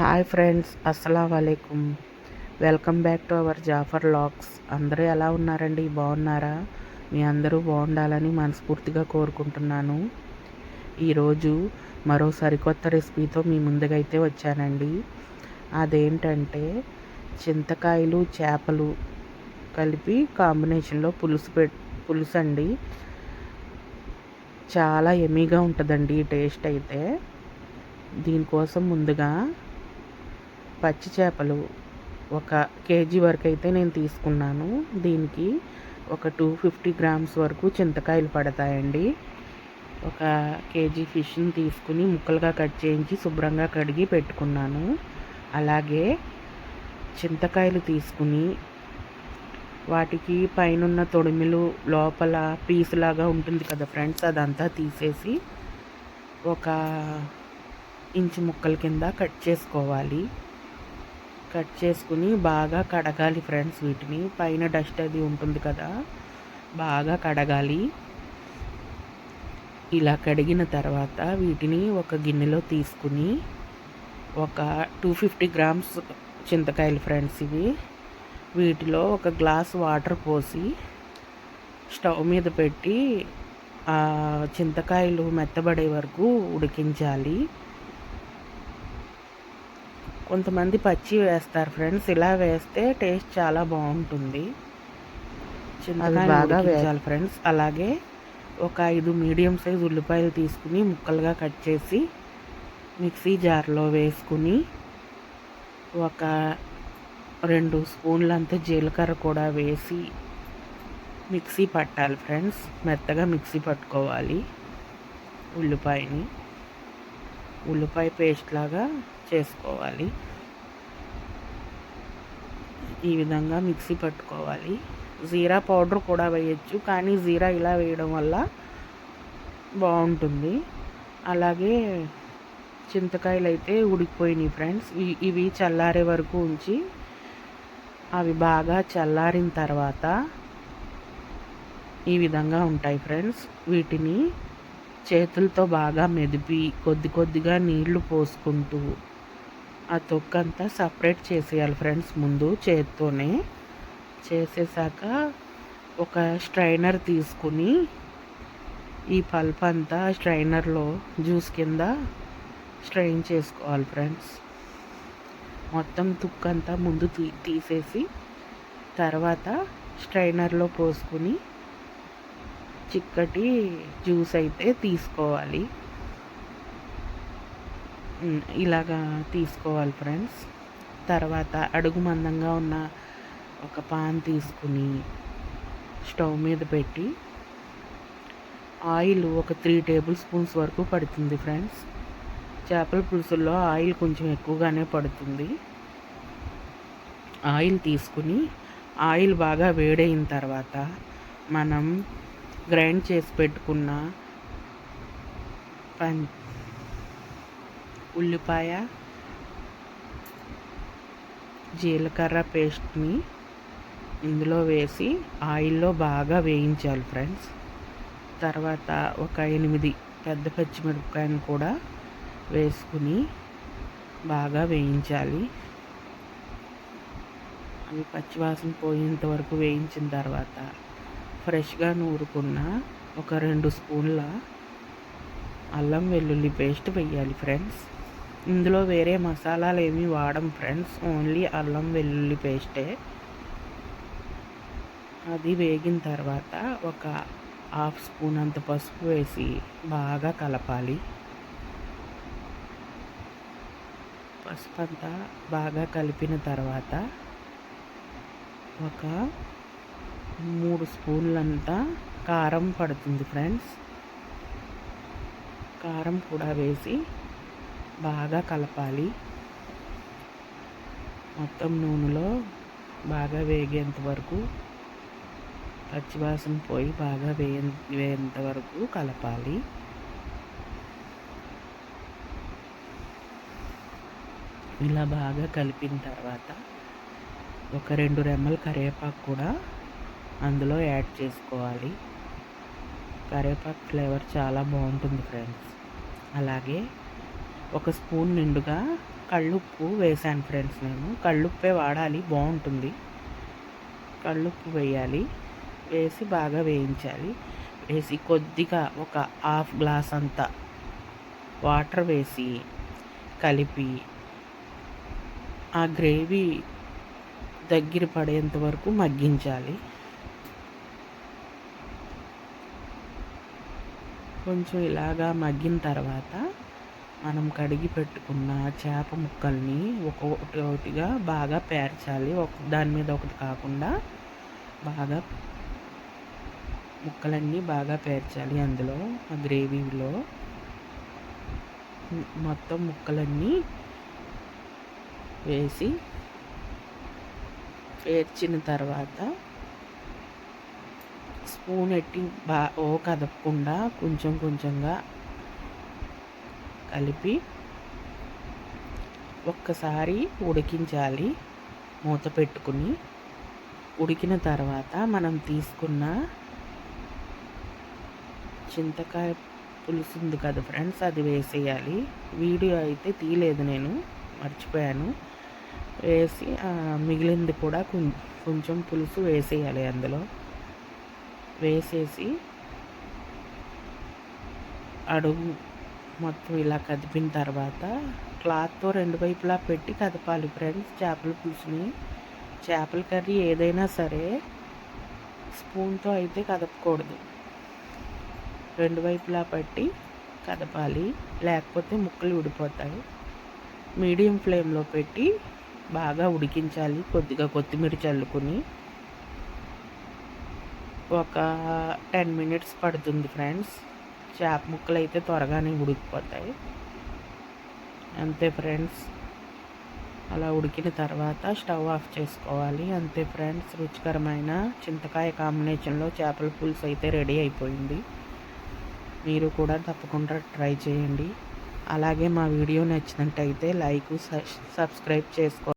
Hi friends అస్సలం వాలేకుమ్ welcome back to our Jafar lakhs అందరూ ఎలా ఉన్నారండి? బాగున్నారా? మీ అందరూ బాగుండాలని మనస్ఫూర్తిగా కోరుకుంటున్నాను. ఈరోజు మరో సరికొత్త రెసిపీతో మీ ముందుగైతే వచ్చానండి. అదేంటంటే చింతకాయలు చేపలు కలిపి కాంబినేషన్లో పులుసు పె పులుసు అండి చాలా ఎమీగా ఉంటుందండి ఈ టేస్ట్ అయితే. దీనికోసం ముందుగా పచ్చి చేపలు ఒక కేజీ వరకు అయితే నేను తీసుకున్నాను. దీనికి ఒక టూ ఫిఫ్టీ గ్రామ్స్ వరకు చింతకాయలు పడతాయండి. ఒక కేజీ ఫిష్ని తీసుకుని ముక్కలుగా కట్ చేయించి శుభ్రంగా కడిగి పెట్టుకున్నాను. అలాగే చింతకాయలు తీసుకుని వాటికి పైనున్న తొడిమిలు లోపల పీసులాగా ఉంటుంది కదా ఫ్రెండ్స్ అదంతా తీసేసి ఒక ఇంచు ముక్కల కింద కట్ చేసుకోవాలి. కట్ చేసుకుని బాగా కడగాలి ఫ్రెండ్స్ వీటిని. పైన డస్ట్ అది ఉంటుంది కదా. బాగా కడగాలి. ఇలా కడిగిన తర్వాత వీటిని ఒక గిన్నెలో తీసుకుని ఒక టూ ఫిఫ్టీ గ్రామ్స్ చింతకాయలు ఫ్రెండ్స్ ఇవి. వీటిలో ఒక గ్లాస్ వాటర్ పోసి స్టవ్ మీద పెట్టి చింతకాయలు మెత్తబడే వరకు ఉడికించాలి. కొంతమంది పచ్చి వేస్తారు ఫ్రెండ్స్. ఇలా వేస్తే టేస్ట్ చాలా బాగుంటుంది. బాగా వేయాలి ఫ్రెండ్స్. అలాగే ఒక ఐదు మీడియం సైజ్ ఉల్లిపాయలు తీసుకుని ముక్కలుగా కట్ చేసి మిక్సీ జార్లో వేసుకుని ఒక రెండు స్పూన్లంత జీలకర్ర కూడా వేసి మిక్సీ పట్టాలి ఫ్రెండ్స్. మెత్తగా మిక్సీ పట్టుకోవాలి ఉల్లిపాయని. ఉల్లిపాయ పేస్ట్ లాగా చేసుకోవాలి. ఈ విధంగా మిక్సీ పట్టుకోవాలి. జీరా పౌడర్ కూడా వేయచ్చు కానీ జీరా ఇలా వేయడం వల్ల బాగుంటుంది. అలాగే చింతకాయలు అయితే ఉడికిపోయినాయి ఫ్రెండ్స్. ఇవి చల్లారే వరకు ఉంచి అవి బాగా చల్లారిన తర్వాత ఈ విధంగా ఉంటాయి ఫ్రెండ్స్. వీటిని చేతులతో బాగా మెదిపి కొద్ది కొద్దిగా నీళ్ళు పోసుకుంటూ ఆ తొక్కంతా సపరేట్ చేసేయాలి ఫ్రెండ్స్ ముందు చేత్తోనే. చేసేసాక ఒక స్ట్రైనర్ తీసుకుని ఈ పల్ప్ అంతా స్ట్రైనర్లో జ్యూస్ కింద స్ట్రైన్ చేసుకోవాలి ఫ్రెండ్స్. మొత్తం తుక్కంతా ముందు తీ తీసేసి తర్వాత స్ట్రైనర్లో పోసుకుని చిక్కటి జ్యూస్ అయితే తీసుకోవాలి. ఇలాగా తీసుకోవాలి ఫ్రెండ్స్ తర్వాత అడుగు మందంగా ఉన్న ఒక పాన్ తీసుకుని స్టవ్ మీద పెట్టి ఆయిల్ ఒక త్రీ టేబుల్ స్పూన్స్ వరకు పడుతుంది ఫ్రెండ్స్ చేపల పులుసుల్లో ఆయిల్ కొంచెం ఎక్కువగానే పడుతుంది. ఆయిల్ తీసుకుని ఆయిల్ బాగా వేడైన తర్వాత మనం గ్రైండ్ చేసి పెట్టుకున్న పం ఉల్లిపాయ జీలకర్ర పేస్ట్ని ఇందులో వేసి ఆయిల్లో బాగా వేయించాలి ఫ్రెండ్స్. తర్వాత ఒక ఎనిమిది పెద్ద పచ్చిమిరపకాయను కూడా వేసుకుని బాగా వేయించాలి. అవి పచ్చివాసన పోయేంత వరకు వేయించిన తర్వాత ఫ్రెష్గా నూరుకున్న ఒక రెండు స్పూన్ల అల్లం వెల్లుల్లి పేస్ట్ వేయాలి ఫ్రెండ్స్. ఇందులో వేరే మసాలాలు ఏమీ వాడం ఫ్రెండ్స్. ఓన్లీ అల్లం వెల్లుల్లి పేస్టే. అది వేగిన తర్వాత ఒక హాఫ్ స్పూన్ అంత పసుపు వేసి బాగా కలపాలి. పసుపు అంతా బాగా కలిపిన తర్వాత ఒక మూడు స్పూన్లంతా కారం పడుతుంది ఫ్రెండ్స్. కారం కూడా వేసి బాగా కలపాలి. మొత్తం నూనెలో బాగా వేగేంత వరకు పచ్చివాసన పోయి బాగా వేయ వేయేంత వరకు కలపాలి. ఇలా బాగా కలిపిన తర్వాత ఒక రెండు రెమ్మల కరివేపాకు కూడా అందులో యాడ్ చేసుకోవాలి. కరివేపాకు ఫ్లేవర్ చాలా బాగుంటుంది ఫ్రెండ్స్. అలాగే ఒక స్పూన్ నిండుగా కళ్ళుప్పు వేసాను ఫ్రెండ్స్ నేను. కళ్ళుప్పే వాడాలి బాగుంటుంది. కళ్ళుప్పు వేయాలి వేసి బాగా వేయించాలి. వేసి కొద్దిగా ఒక హాఫ్ గ్లాస్ అంతా వాటర్ వేసి కలిపి ఆ గ్రేవీ దగ్గర పడేంత వరకు మగ్గించాలి. కొంచెం ఇలాగా మగ్గిన తర్వాత మనం కడిగి పెట్టుకున్న చేప ముక్కల్ని ఒక్కొక్కటిగా బాగా పేర్చాలి. ఒక దాని మీద ఒకటి కాకుండా బాగా ముక్కలన్నీ బాగా పేర్చాలి అందులో ఆ గ్రేవీలో. మొత్తం ముక్కలన్నీ వేసి పేర్చిన తర్వాత స్పూన్ ఎట్టి బా ఓ కదపకుండా కొంచెం కొంచెంగా కలిపి ఒక్కసారి ఉడికించాలి. మూత పెట్టుకుని ఉడికిన తర్వాత మనం తీసుకున్న చింతకాయ పులుసు ఉంది కదా ఫ్రెండ్స్ అది వేసేయాలి. వీడియో అయితే తీయలేదు నేను మర్చిపోయాను. వేసి మిగిలింది కూడా కొంచెం పులుసు వేసేయాలి అందులో. వేసేసి అడుగు మొత్తం ఇలా కదిపిన తర్వాత క్లాత్తో రెండు వైపులా పెట్టి కదపాలి ఫ్రెండ్స్. చేపల పులుసుని. చేపల కర్రీ ఏదైనా సరే స్పూన్తో అయితే కదపకూడదు. రెండు వైపులా పట్టి కదపాలి. లేకపోతే ముక్కలు ఉడిపోతాయి మీడియం ఫ్లేమ్లో పెట్టి బాగా ఉడికించాలి. కొద్దిగా కొత్తిమీర చల్లుకుని ఒక టెన్ మినిట్స్ పడుతుంది ఫ్రెండ్స్. చేప ముక్కలు అయితే త్వరగానే ఉడికిపోతాయి. అంతే ఫ్రెండ్స్. అలా ఉడికిన తర్వాత స్టవ్ ఆఫ్ చేసుకోవాలి. అంతే ఫ్రెండ్స్. రుచికరమైన చింతకాయ కాంబినేషన్లో చేపల పులుసు అయితే రెడీ అయిపోయింది. మీరు కూడా తప్పకుండా ట్రై చేయండి. అలాగే మా వీడియో నచ్చినట్టయితే లైక్ సబ్స్క్రైబ్ చేసుకో